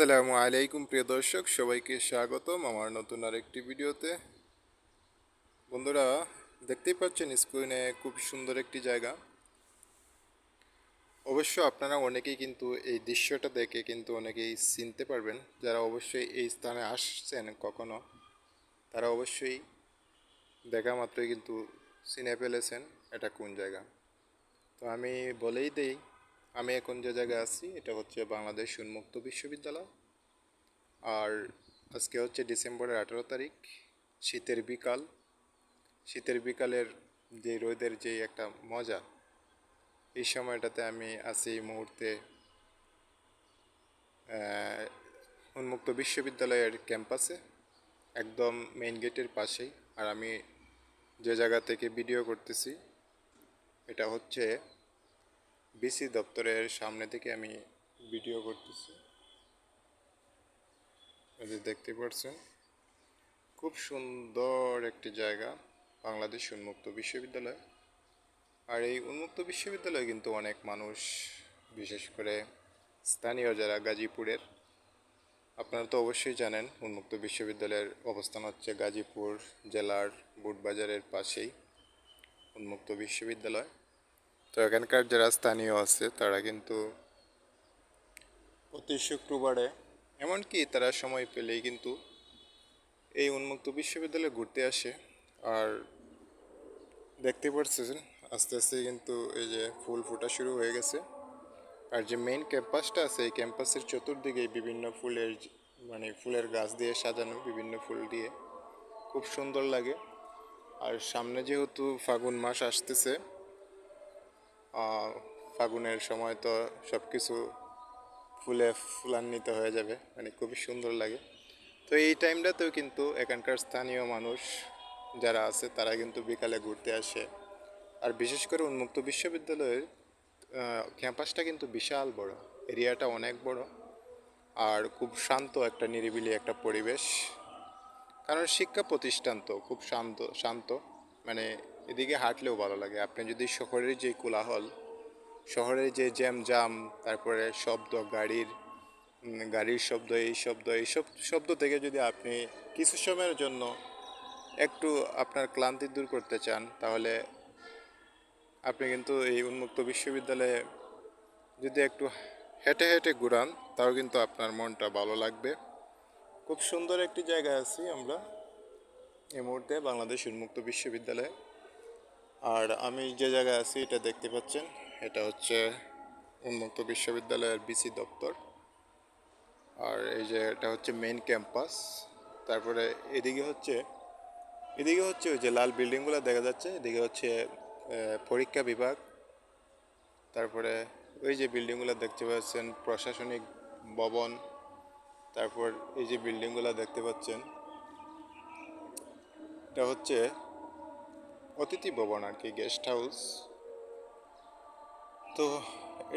আসসালামু আলাইকুম, প্রিয় দর্শক, সবাইকে স্বাগতম আমার নতুন আরেকটি ভিডিওতে। বন্ধুরা, দেখতেই পাচ্ছেন স্ক্রিনে খুব সুন্দর একটি জায়গা। অবশ্য আপনারা অনেকেই কিন্তু এই দৃশ্যটা দেখে কিন্তু অনেকেই চিনতে পারবেন, যারা অবশ্যই এই স্থানে আসছেন কখনো, তারা অবশ্যই দেখা মাত্রই কিন্তু চিনে ফেলেছেন এটা কোন জায়গা। তো আমি বলেই দেই আমি এখন যে জায়গায় আছি, এটা হচ্ছে বাংলাদেশ উন্মুক্ত বিশ্ববিদ্যালয়। আর আজকে হচ্ছে ডিসেম্বরের আঠেরো তারিখ, শীতের বিকাল। শীতের বিকালের যে রোদের যে একটা মজা, এই সময়টাতে আমি আছি এই মুহূর্তে উন্মুক্ত বিশ্ববিদ্যালয়ের ক্যাম্পাসে, একদম মেইন গেটের পাশেই। আর আমি যে জায়গা থেকে ভিডিও করতেছি, এটা হচ্ছে বিসি দপ্তরের সামনে থেকে আমি ভিডিও করতেছি। দেখতে পাচ্ছেন, খুব সুন্দর একটি জায়গা, বাংলাদেশ উন্মুক্ত বিশ্ববিদ্যালয়। আর এই উন্মুক্ত বিশ্ববিদ্যালয়ে কিন্তু অনেক মানুষ, বিশেষ করে স্থানীয় যারা গাজীপুরের, আপনারা তো অবশ্যই জানেন, উন্মুক্ত বিশ্ববিদ্যালয়ের অবস্থান হচ্ছে গাজীপুর জেলার বুটবাজারের পাশেই উন্মুক্ত বিশ্ববিদ্যালয়। তো এখানকার যারা স্থানীয় আছে, তারা কিন্তু প্রতি শুক্রবারে, এমনকি তারা সময় পেলেই কিন্তু এই উন্মুক্ত বিশ্ববিদ্যালয়ে ঘুরতে আসে। আর দেখতে পাচ্ছেন আস্তে আস্তে কিন্তু এই যে ফুল ফোটা শুরু হয়ে গেছে। আর যে মেইন ক্যাম্পাসটা আছে, এই ক্যাম্পাসের চতুর্দিকে বিভিন্ন ফুলের মানে ফুলের গাছ দিয়ে সাজানো, বিভিন্ন ফুল দিয়ে খুব সুন্দর লাগে। আর সামনে যেহেতু ফাগুন মাস আসতেছে ফাগুনের সময় তো সব কিছু ফুলে ফুলান্বিত হয়ে যাবে মানে খুবই সুন্দর লাগে। তো এই টাইমটাতেও কিন্তু এখানকার স্থানীয় মানুষ যারা আছে, তারা কিন্তু বিকালে ঘুরতে আসে। আর বিশেষ করে উন্মুক্ত বিশ্ববিদ্যালয়ের ক্যাম্পাসটা কিন্তু বিশাল বড়, এরিয়াটা অনেক বড়। আর খুব শান্ত একটা, নিরিবিলি একটা পরিবেশ। কারণ শিক্ষা প্রতিষ্ঠান তো খুব শান্ত শান্ত মানে এদিকে হাঁটলেও ভালো লাগে। আপনি যদি শহরের যে কোলাহল, শহরের যে জ্যাম জাম, তারপরে শব্দ, গাড়ির গাড়ির শব্দ, এই শব্দ এইসব শব্দ থেকে যদি আপনি কিছু সময়ের জন্য একটু আপনার ক্লান্তি দূর করতে চান, তাহলে আপনি কিন্তু এই উন্মুক্ত বিশ্ববিদ্যালয়ে যদি একটু হেঁটে হেঁটে ঘুরান, তাও কিন্তু আপনার মনটা ভালো লাগবে। খুব সুন্দর একটি জায়গায় আছি আমরা। এই মুহূর্তে বাংলাদেশ উন্মুক্ত বিশ্ববিদ্যালয়ে আর আমি যে জায়গায় আছি, এটা দেখতে পাচ্ছেন, এটা হচ্ছে উন্মুক্ত বিশ্ববিদ্যালয়ের বিসি দপ্তর। আর এই যে এটা হচ্ছে মেন ক্যাম্পাস তারপরে এদিকে হচ্ছে এদিকে হচ্ছে ওই যে লাল বিল্ডিংগুলো দেখা যাচ্ছে, এদিকে হচ্ছে পরীক্ষা বিভাগ। তারপরে ওই যে বিল্ডিংগুলো দেখতে পাচ্ছেন, প্রশাসনিক ভবন। তারপর এই যে বিল্ডিংগুলো দেখতে পাচ্ছেন, এটা হচ্ছে অতিথি ভবন আর কি গেস্ট হাউস তো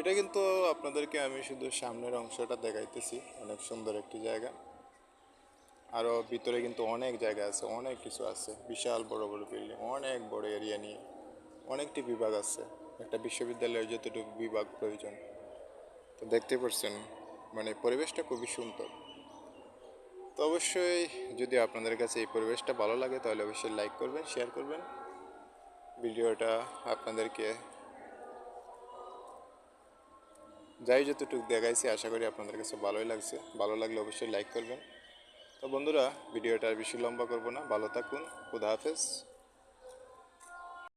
এটা কিন্তু আপনাদেরকে আমি শুধু সামনের অংশটা দেখাইতেছি, অনেক সুন্দর একটি জায়গা। আরও ভিতরে কিন্তু অনেক জায়গা আছে, অনেক কিছু আছে, বিশাল বড় বড় বিল্ডিং অনেক বড় এরিয়া নিয়ে অনেকটি বিভাগ আছে। একটা বিশ্ববিদ্যালয়ের যতটুকু বিভাগ প্রয়োজন। তো দেখতে পাচ্ছেন মানে পরিবেশটা খুবই সুন্দর। তো অবশ্যই যদি আপনাদের কাছে এই পরিবেশটা ভালো লাগে, তাহলে অবশ্যই লাইক করবেন শেয়ার করবেন। ভিডিওটা আপনাদেরকে যাই যতটুকু দেখাইছি, আশা করি আপনাদের কাছে ভালোই লাগছে। ভালো লাগলে অবশ্যই লাইক করবেন। তো বন্ধুরা, ভিডিওটা আর বেশি লম্বা করব না। ভালো থাকুন। খুদা হাফেজ।